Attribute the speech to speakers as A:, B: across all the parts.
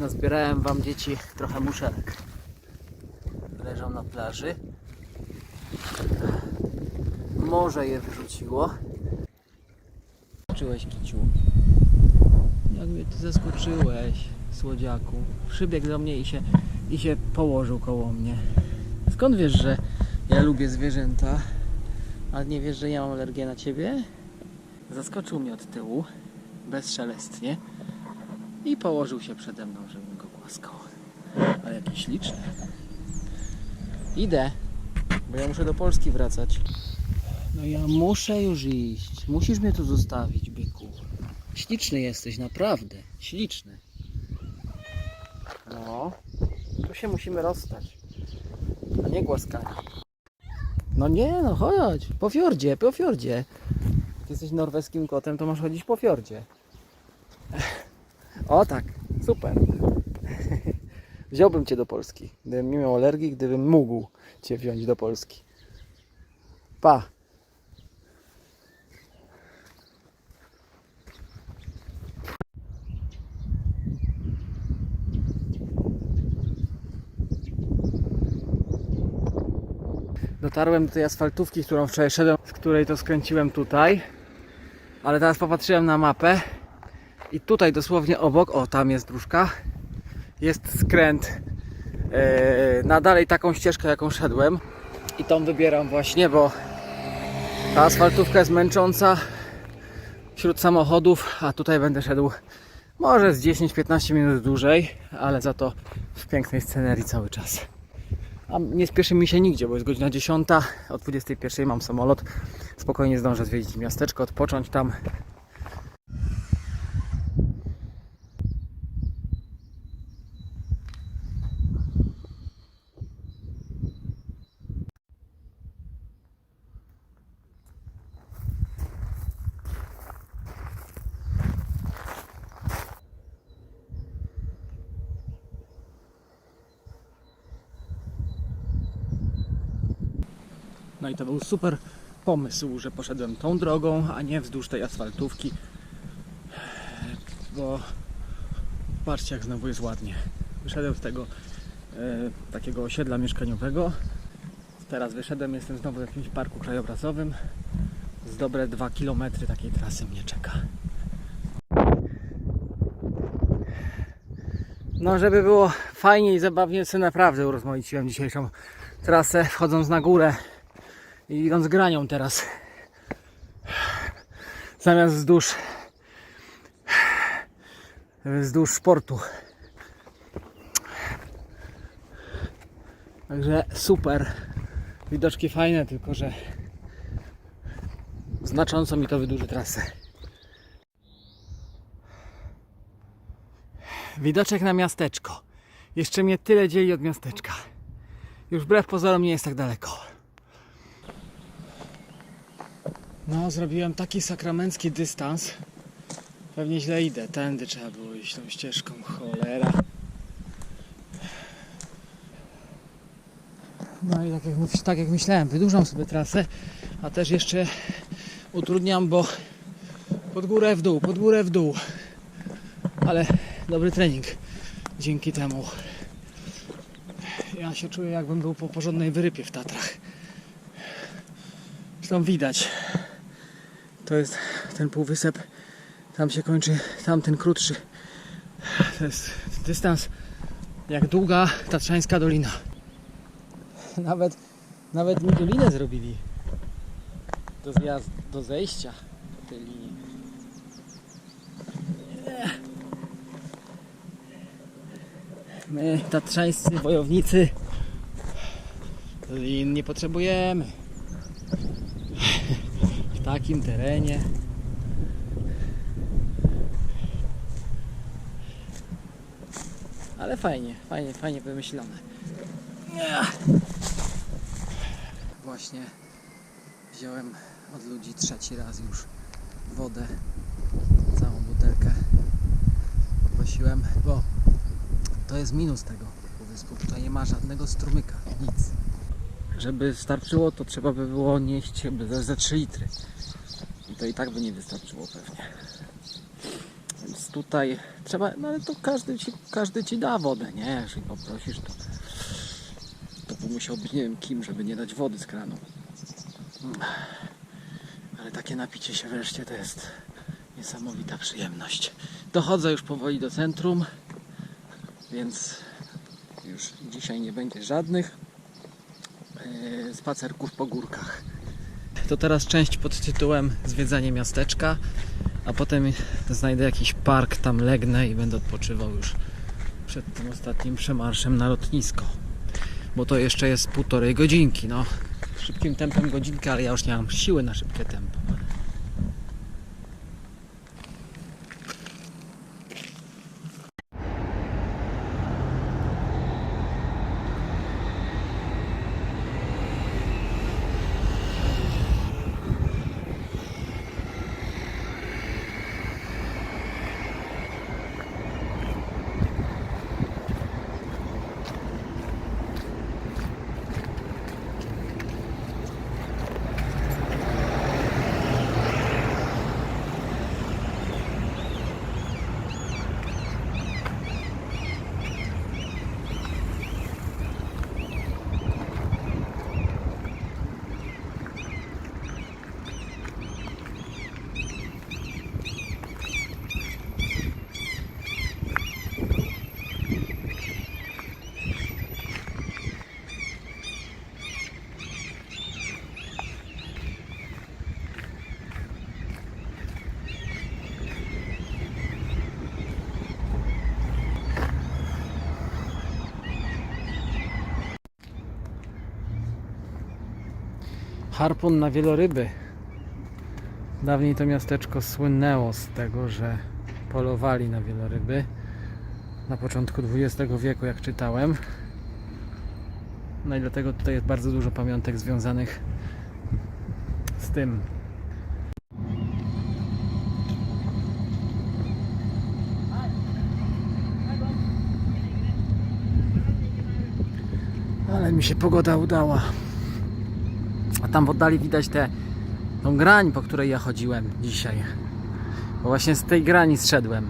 A: Nazbierałem wam dzieci trochę muszelek. Leżą na plaży. Morze je wyrzuciło. Zaskoczyłeś kiciu. Jak mnie ty zaskoczyłeś, słodziaku. Przybiegł do mnie i się, i się położył koło mnie. Skąd wiesz, że ja lubię zwierzęta, a nie wiesz, że ja mam alergię na ciebie? Zaskoczył mnie od tyłu, bezszelestnie i położył się przede mną, żebym go głaskał. Ale jakiś śliczny. Idę, bo ja muszę do Polski wracać. No ja muszę już iść. Musisz mnie tu zostawić, byku. Śliczny jesteś, naprawdę. Śliczny. No, tu się musimy rozstać. A nie głaskanie. No nie, no chodź. Po fiordzie, po fiordzie. Ty jesteś norweskim kotem, to masz chodzić po fiordzie. O tak, super. Wziąłbym cię do Polski. Gdybym nie miał alergii, gdybym mógł cię wziąć do Polski. Pa. Dotarłem do tej asfaltówki, którą wczoraj szedłem, z której to skręciłem tutaj. Ale teraz popatrzyłem na mapę i tutaj dosłownie obok, o tam jest dróżka, jest skręt e, na dalej taką ścieżkę, jaką szedłem. I tą wybieram właśnie, bo ta asfaltówka jest męcząca wśród samochodów, a tutaj będę szedł może z 10-15 minut dłużej, ale za to w pięknej scenerii cały czas. A nie spieszy mi się nigdzie, bo jest godzina 10, o 21 mam samolot. Spokojnie zdążę zwiedzić miasteczko, odpocząć tam. No i to był super pomysł, że poszedłem tą drogą, a nie wzdłuż tej asfaltówki. Bo patrzcie jak znowu jest ładnie. Wyszedłem z tego e, takiego osiedla mieszkaniowego. Teraz wyszedłem, jestem znowu w jakimś parku krajobrazowym. Z dobre 2 km takiej trasy mnie czeka. No, żeby było fajnie i zabawnie, sobie naprawdę urozmaiciłem dzisiejszą trasę, wchodząc na górę i idąc granią teraz. Zamiast wzdłuż wzdłuż sportu. Także super. Widoczki fajne, tylko że znacząco mi to wydłuży trasę. Widoczek na miasteczko. Jeszcze mnie tyle dzieli od miasteczka. Już wbrew pozorom nie jest tak daleko. No, zrobiłem taki sakramencki dystans. Pewnie źle idę. Tędy trzeba było iść tą ścieżką. Cholera. No i tak jak, tak jak myślałem, wydłużam sobie trasę, a też jeszcze utrudniam, bo pod górę w dół, pod górę w dół. Ale dobry trening dzięki temu. Ja się czuję jakbym był po porządnej wyrypie w Tatrach. Zresztą widać. To jest ten półwysep. Tam się kończy tamten krótszy. To jest dystans jak długa Tatrzańska Dolina. Nawet, nawet mi dolinę zrobili. Do zjazd, do zejścia tej linii. My, tatrzańscy wojownicy, lin nie potrzebujemy. Takim terenie. Ale fajnie, fajnie, fajnie wymyślone. Właśnie wziąłem od ludzi trzeci raz już wodę, całą butelkę podnosiłem, bo to jest minus tego półwyspu. Tutaj nie ma żadnego strumyka, nic. Żeby starczyło, to trzeba by było nieść ze, ze 3 litry. I to i tak by nie wystarczyło pewnie. Więc tutaj trzeba, no ale to każdy ci, każdy ci da wodę, nie? Jeżeli poprosisz, to, to by musiał być nie wiem kim, żeby nie dać wody z kranu. Ale takie napicie się wreszcie to jest niesamowita przyjemność. Dochodzę już powoli do centrum, więc już dzisiaj nie będzie żadnych spacerków po górkach. To teraz część pod tytułem Zwiedzanie miasteczka, a potem znajdę jakiś park, tam legnę i będę odpoczywał już przed tym ostatnim przemarszem na lotnisko. Bo to jeszcze jest półtorej godzinki, no. Szybkim tempem godzinkę, ale ja już nie mam siły na szybkie tempo. Harpun na wieloryby. Dawniej to miasteczko słynęło z tego, że polowali na wieloryby. Na początku XX wieku, jak czytałem. No i dlatego tutaj jest bardzo dużo pamiątek związanych z tym. Ale mi się pogoda udała. A tam w oddali widać tę tą grań, po której ja chodziłem dzisiaj. Bo właśnie z tej grani zszedłem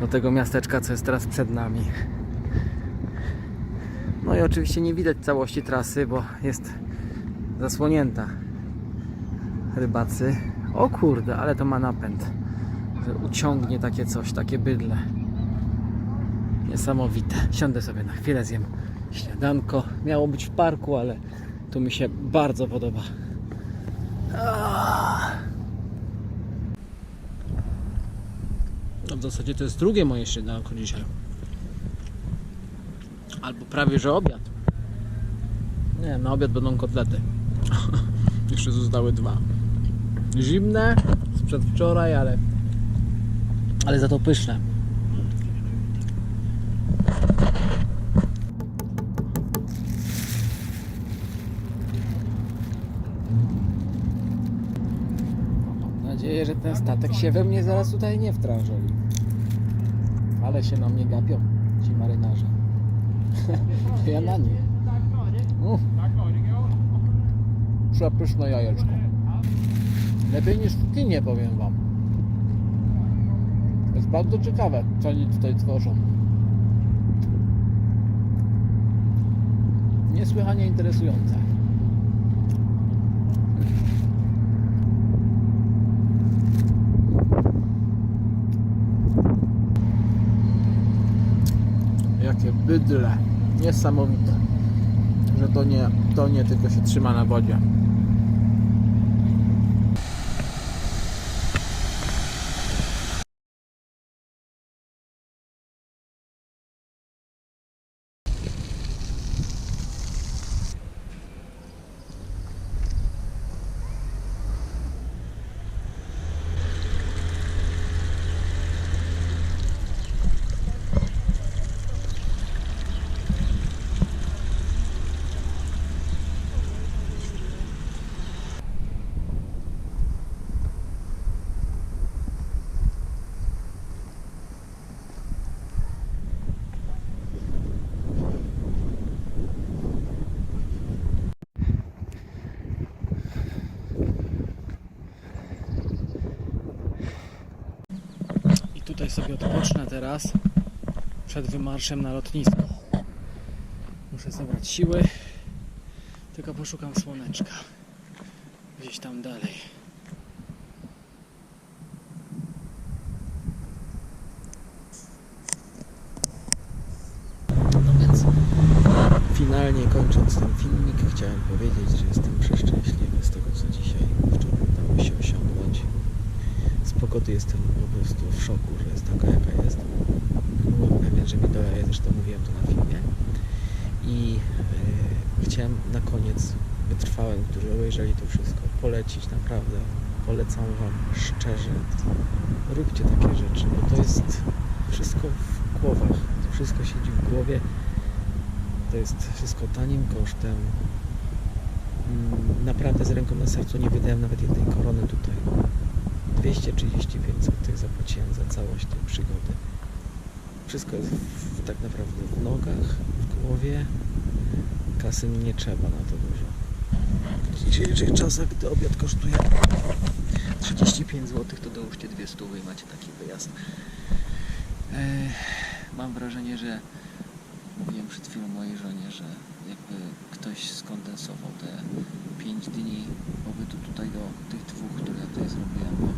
A: do tego miasteczka, co jest teraz przed nami. No i oczywiście nie widać całości trasy, bo jest zasłonięta. Rybacy. O kurde, ale to ma napęd. Że uciągnie takie coś, takie bydle. Niesamowite. Siądę sobie na chwilę, zjem śniadanko. Miało być w parku, ale tu mi się bardzo podoba. No w zasadzie to jest drugie moje śniadanko dzisiaj. Albo prawie, że obiad. Nie na obiad będą kotlety. Jeszcze zostały dwa. Zimne, sprzed wczoraj, ale ale za to pyszne. Nadzieję, że ten statek się we mnie zaraz tutaj nie wtrążeli. Ale się na mnie gapią ci marynarze. ja na. Uff. Przepyszne jajeczko. Lepiej niż w kinie, powiem wam. Jest bardzo ciekawe, co oni tutaj tworzą. Niesłychanie interesujące. Bydle. Niesamowite. Że to nie, to nie tylko się trzyma na wodzie. Sobie odpocznę teraz przed wymarszem na lotnisko. Muszę zebrać siły, tylko poszukam słoneczka gdzieś tam dalej. No więc finalnie kończąc ten filmik chciałem powiedzieć, że jestem przeszczęśliwy z tego co dzisiaj wczoraj udało się osiągnąć. Pogody jestem po prostu w szoku, że jest taka jaka jest. Byłem pewien, że mi doleje, zresztą mówiłem to na filmie. I e, chciałem na koniec wytrwałym, którzy obejrzeli to wszystko, polecić naprawdę. Polecam Wam szczerze. Róbcie takie rzeczy, bo to jest wszystko w głowach. To wszystko siedzi w głowie. To jest wszystko tanim kosztem. Mm, Naprawdę z ręką na sercu nie wydałem nawet jednej korony tutaj. 235 zł zapłaciłem za całość tej przygody. Wszystko jest w, tak naprawdę w nogach, w głowie. Kasy nie trzeba na to dużo. W dzisiejszych czasach, gdy obiad kosztuje 35 zł, to dołóżcie dwie stówy i macie taki wyjazd. Ech, mam wrażenie, że mówiłem przed chwilą mojej żonie, że jakby ktoś skondensował te 5 dni pobytu tutaj do tych dwóch, które ja tutaj zrobiłem, bo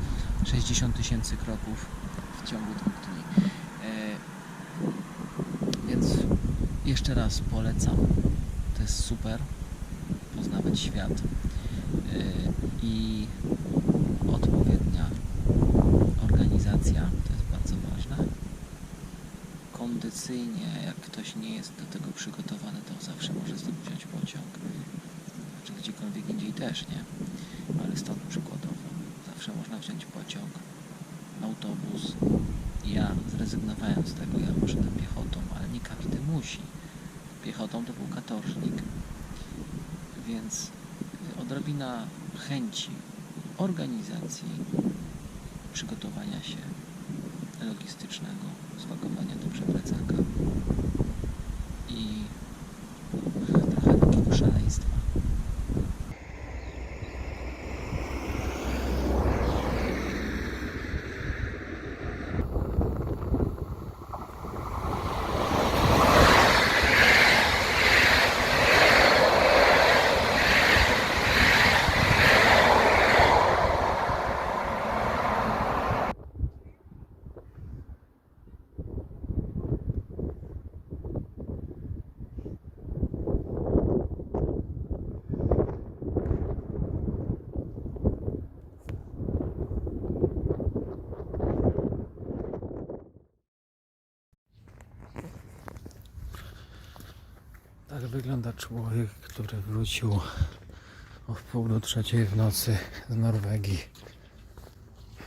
A: 60 tysięcy kroków w ciągu dwóch dni. E, więc jeszcze raz polecam. To jest super. Poznawać świat. E, I odpowiednia organizacja, to jest bardzo ważne. Kondycyjnie, jak ktoś nie jest do tego przygotowany, to zawsze może wziąć pociąg. Czy gdziekolwiek indziej też, nie? Ale stąd przykładowo. Zawsze można wziąć pociąg, autobus. Ja zrezygnowałem z tego, ja poszedłem piechotą, ale nie każdy musi. Piechotą to był katorżnik. Więc odrobina chęci, organizacji, przygotowania się logistycznego, spakowania dobrze plecaka i trochę takiego szaleństwa. Tak wygląda człowiek, który wrócił o wpół do trzeciej w nocy z Norwegii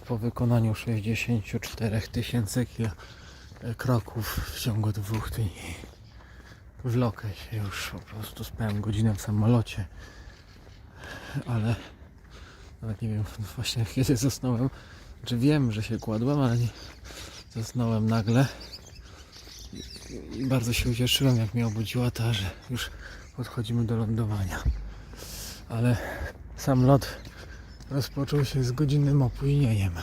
A: po wykonaniu 64 tysięcy kroków w ciągu dwóch dni. Wlokę się już po prostu spałem godzinę w samolocie, ale nawet nie wiem właśnie kiedy zasnąłem. Czy wiem, że się kładłem, ale nie zasnąłem nagle. Bardzo się ucieszyłem, jak mnie obudziła ta, że już podchodzimy do lądowania. Ale sam lot rozpoczął się z godzinnym opóźnieniem.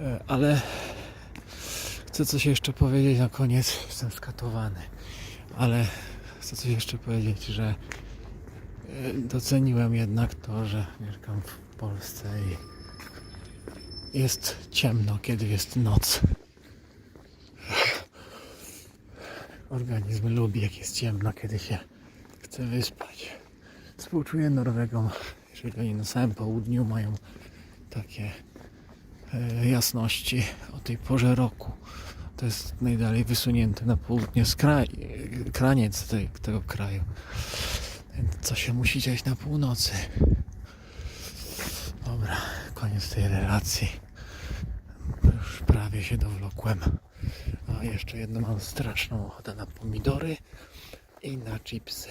A: E, Ale chcę coś jeszcze powiedzieć na koniec. Jestem skatowany. Ale chcę coś jeszcze powiedzieć, że e, doceniłem jednak to, że mieszkam w Polsce i jest ciemno, kiedy jest noc. Organizm lubi, jak jest ciemno, kiedy się chce wyspać. Współczuję Norwegom, jeżeli oni na samym południu mają takie e, jasności o tej porze roku. To jest najdalej wysunięty na południe skraj, kraniec tej, tego kraju. Co się musi dziać na północy? Dobra, koniec tej relacji. Już prawie się dowlokłem. A jeszcze jedno mam straszną ochotę na pomidory i na chipsy.